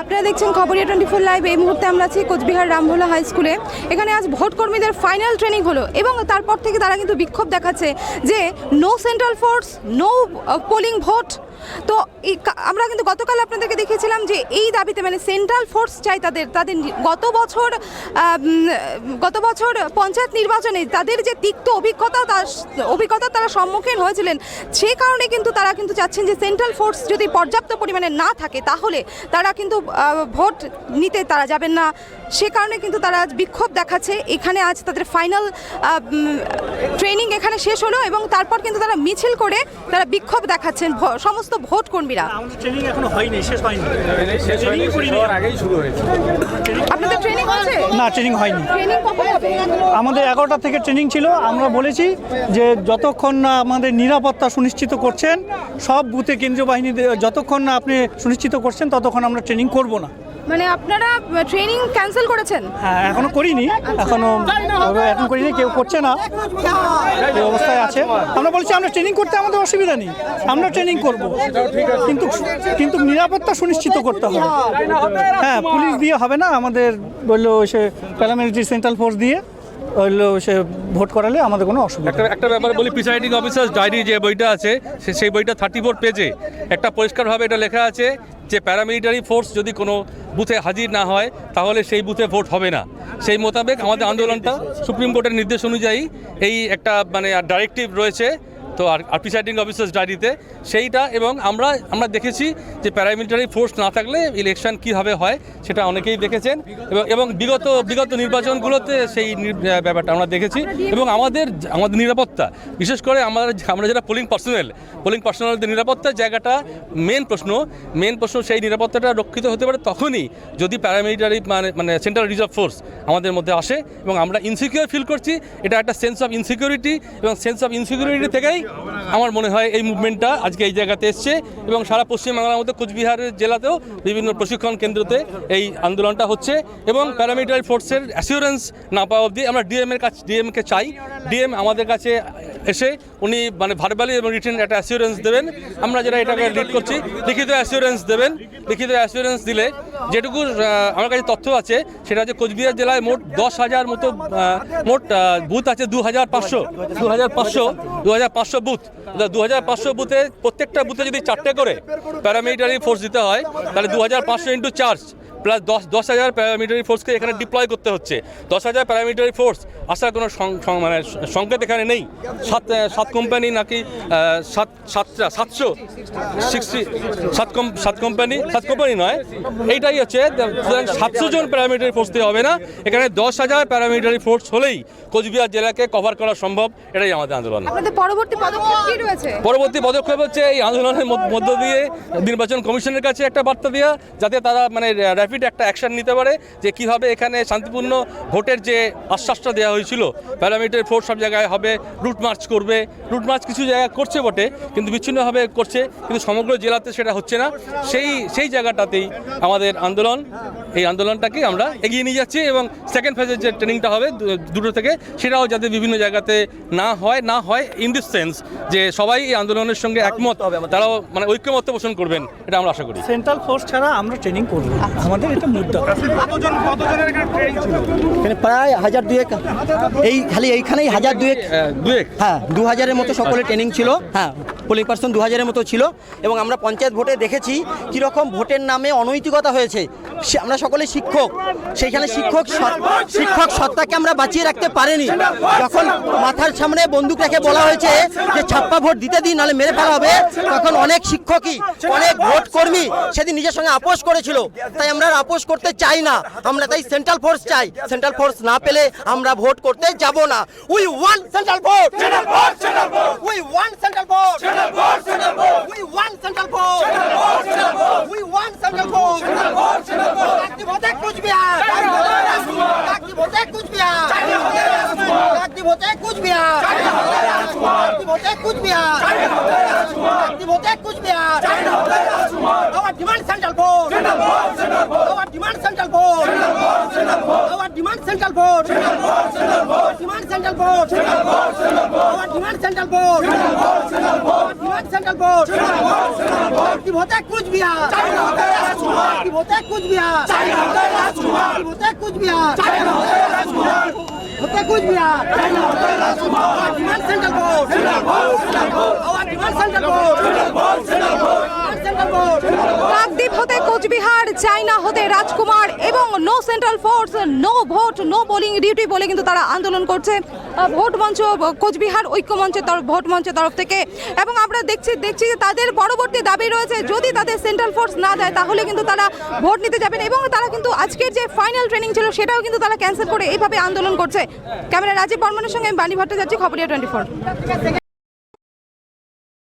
আপনারা দেখছেন Khabariya twenty four live. এই মুহূর্তে আমরা আছি কোচবিহার রামভোলা হাই স্কুলে। এখানে আজ ভোট কর্মীদের ফাইনাল ট্রেনিং হলো এবং তারপর থেকে তারা কিন্তু বিক্ষোভ দেখাচ্ছে যে no central force no polling vote তো আমরা কিন্তু গতকাল আপনাদেরকে দেখিয়েছিলাম যে এই দাবিতে মানে সেন্ট্রাল ফোর্স চাই তাদের তাদের গত বছর গত বছর পঞ্চায়েত নির্বাচনে তাদের যে তিক্ত অভিজ্ঞতা, তার অভিজ্ঞতা তারা সম্মুখীন হয়েছিলেন, সে কারণে কিন্তু তারা কিন্তু চাচ্ছেন যে সেন্ট্রাল ফোর্স যদি পর্যাপ্ত পরিমাণে না থাকে, তাহলে তারা কিন্তু ভোট নিতে তারা যাবেন না। সে কারণে কিন্তু তারা আজ বিক্ষোভ দেখাচ্ছে। এখানে আজ তাদের ফাইনাল ট্রেনিং এখানে শেষ হলো এবং তারপর কিন্তু তারা মিছিল করে তারা বিক্ষোভ দেখাচ্ছেন, ভ- সমস্ত ভোট কর্মীরা আমাদের ট্রেনিং এখনও হয়নি শেষ হয়নি। আগেই শুরু হয়েছে। আপনাদের ট্রেনিং হচ্ছে না ট্রেনিং হয়নি। ট্রেনিং কখন হবে? আমাদের এগারোটা থেকে ট্রেনিং ছিল আমরা বলেছি যে যতক্ষণ না আমাদের নিরাপত্তা সুনিশ্চিত করছেন সব বুথে কেন্দ্রীয় বাহিনী যতক্ষণ না আপনি সুনিশ্চিত করছেন ততক্ষণ আমরা ট্রেনিং করব না। মানে আপনারা ট্রেনিং ক্যান্সেল করেছেন? হ্যাঁ এখনও করিনি এখনও এখন করিনি কেউ করছে না। এই অবস্থায় আছে। আমরা বলছি আমরা ট্রেনিং করতে আমাদের অসুবিধা নেই। আমরা ট্রেনিং করব। কিন্তু কিন্তু নিরাপত্তা সুনিশ্চিত করতে হবে। হ্যাঁ পুলিশ দিয়ে হবে না আমাদের বলল সে প্যারামিলিটারি সেন্ট্রাল ফোর্স দিয়ে। সে ভোট করালে আমাদের কোনো অসুবিধা একটা একটা ব্যাপারে বলি প্রিসাইডিং অফিসার ডায়েরি যে বইটা আছে সে- সেই বইটা থার্টি ফোর পেজে একটা পরিষ্কারভাবে এটা লেখা আছে যে প্যারামিলিটারি ফোর্স যদি কোনো বুথে হাজির না হয় তাহলে সেই বুথে ভোট হবে না। সেই মোতাবেক আমাদের আন্দোলনটা সুপ্রিম কোর্টের নির্দেশ অনুযায়ী এই একটা মানে ডাইরেক্টিভ রয়েছে তো আর আর প্রিসাইডিং অফিসার্স ডায়েরিতে সেইটা এবং আমরা আমরা দেখেছি যে প্যারামিলিটারি ফোর্স না থাকলে ইলেকশন কীভাবে হয় সেটা অনেকেই দেখেছেন এবং এবং বিগত বিগত নির্বাচনগুলোতে সেই ব্যাপারটা আমরা দেখেছি এবং আমাদের আমাদের নিরাপত্তা, বিশেষ করে আমাদের, আমরা যারা পোলিং পার্সোনাল পোলিং পার্সোনালদের নিরাপত্তার জায়গাটা মেন প্রশ্ন মেন প্রশ্ন সেই নিরাপত্তাটা রক্ষিত হতে পারে তখনই যদি প্যারামিলিটারি মানে মানে সেন্ট্রাল রিজার্ভ ফোর্স আমাদের মধ্যে আসে এবং আমরা ইনসিকিউর ফিল করছি, এটা একটা সেন্স অফ ইনসিকিউরিটি এবং সেন্স অফ ইনসিকিউরিটি থেকেই আমার মনে হয় এই মুভমেন্টটা আজকে এই জায়গাতে এসছে এবং সারা পশ্চিমবাংলার মধ্যে কোচবিহারের জেলাতেও বিভিন্ন প্রশিক্ষণ কেন্দ্রতে এই আন্দোলনটা হচ্ছে এবং প্যারামিলিটারি ফোর্সের অ্যাসিওরেন্স না পাওয়া অবধি আমরা ডিএম এর কাছে ডিএমকে চাই। ডিএম আমাদের কাছে এসে উনি মানে ভার্বালি এবং রিটেন একটা অ্যাসিওরেন্স দেবেন। আমরা যারা এটাকে লিড করছি, লিখিত অ্যাসিওরেন্স দেবেন। লিখিত অ্যাসিওরেন্স দিলে যেটুকু আমার কাছে তথ্য আছে, সেটা হচ্ছে কোচবিহার জেলায় মোট দশ হাজার মতো মোট বুথ আছে দু হাজার পাঁচশো। দু হাজার পাঁচশো, দু হাজার পাঁচশো বুথ দু হাজার পাঁচশো বুথে প্রত্যেকটা বুথে যদি চারটে করে প্যারামিলিটারি ফোর্স দিতে হয়, তাহলে দু হাজার পাঁচশো ইন্টু চার্জ প্লাস দশ দশ হাজার প্যারামিলিটারি ফোর্সকে এখানে ডিপ্লয় করতে হচ্ছে। দশ হাজার প্যারামিলিটারি ফোর্স আসার কোনো মানে সংকেত এখানে নেই। সাত সাত কোম্পানি নাকি সাত সাতটা সাতশো? সিক্সটি সাত কম সাত কোম্পানি সাত কোম্পানি নয়। এইটাই হচ্ছে সাতশো জন প্যারামিলিটারি ফোর্স দিয়ে হবে না। এখানে দশ হাজার প্যারামিলিটারি ফোর্স হলেই কোচবিহার জেলাকে কভার করা সম্ভব। এটাই আমাদের আন্দোলন। পরবর্তী পদক্ষেপ কি রয়েছে? পরবর্তী পদক্ষেপ হচ্ছে এই আন্দোলনের মধ্য- মধ্য দিয়ে নির্বাচন কমিশনের কাছে একটা বার্তা দেওয়া যাতে তারা মানে র্যাপিড একটা অ্যাকশন নিতে পারে যে কীভাবে এখানে শান্তিপূর্ণ ভোটের যে আশ্বাসটা দেওয়া হয়েছিল প্যারামিটার ফোর্স সব জায়গায় হবে রুট মার্চ করবে। রুট মার্চ কিছু জায়গায় করছে বটে কিন্তু বিচ্ছিন্নভাবে করছে কিন্তু সমগ্র জেলাতে সেটা হচ্ছে না। সেই সেই জায়গাটাতেই আমাদের আন্দোলন এই আন্দোলনটাকে আমরা এগিয়ে নিয়ে যাচ্ছি এবং সেকেন্ড ফেজের যে ট্রেনিংটা হবে দুটো থেকে সেটাও যাতে বিভিন্ন জায়গাতে না হয় না হয় ইন দিস সেন্স যে সবাই এই আন্দোলনের সঙ্গে একমত হবে তারাও মানে ঐক্যমত্য পোষণ করবেন এটা আমরা আশা করি। সেন্ট্রাল ফোর্স ছাড়া আমরা ট্রেনিং করব আমাদের এটা মুদ্রা। এখানে প্রায় হাজার দুয়েক। এই খালি এইখানেই হাজার দুয়েক। দুয়েক? হ্যাঁ দু হাজারের মতো সকলে ট্রেনিং ছিল। হ্যাঁ। পোলিং পার্সন দু হাজারের মতো ছিল এবং আমরা পঞ্চায়েত ভোটে দেখেছি কীরকম ভোটের নামে অনৈতিকতা হয়েছে। আমরা সকলে শিক্ষক। সেইখানে শিক্ষক শিক্ষক সত্তাকে আমরা বাঁচিয়ে রাখতে পারিনি। যখন মাথার সামনে বন্দুক রেখে বলা হয়েছে যে ছাপ্পা ভোট দিতে দিন, নাহলে মেরে ফেলা হবে, তখন অনেক শিক্ষকই, অনেক ভোট কর্মী সেদিন নিজের সঙ্গে আপোষ করেছিল। তাই আমরা আপোষ করতে চাই না। আমরা তাই সেন্ট্রাল ফোর্স চাই। সেন্ট্রাল ফোর্স না পেলে আমরা ভোট করতে যাব না। We want central force we want central force we want central force we want central force একটি ভোটে কুচবিহার একটি ভোটে কুচবিহার একটি ভোটে কুচবিহার একটি ভোটে কুচবিহার একটি ভোটে Coochbehar Our demand central board. Our demand central board. Our demand central board. Our demand central board. Demand central board. Our demand central board. गोट की होते कुछ भी की होते कुछ भी होते कुछ भी होते कुछ भी सेंट्रल बोर्ड आवाज सेंट्रल बोर्ड কোচবিহার, চাইনা হতে রাজকুমার এবং no central force no vote no polling duty বলে কিন্তু তারা আন্দোলন করছে। ভোট মঞ্চ, কোচবিহার ঐক্য মঞ্চের তরফ ভোট মঞ্চের তরফ থেকে। এবং আমরা দেখছি দেখছি যে তাদের পরবর্তী দাবি রয়েছে, যদি তাদের সেন্ট্রাল ফোর্স না দেয়, তাহলে কিন্তু তারা ভোট নিতে যাবেন এবং তারা কিন্তু আজকের যে ফাইনাল ট্রেনিং ছিল, সেটাও কিন্তু তারা ক্যান্সেল করে এইভাবে আন্দোলন করছে। ক্যামেরা রাজীব বর্মনের সঙ্গে আমি বাণী ভট্টাচার্য, খবরিয়া টোয়েন্টি ফোর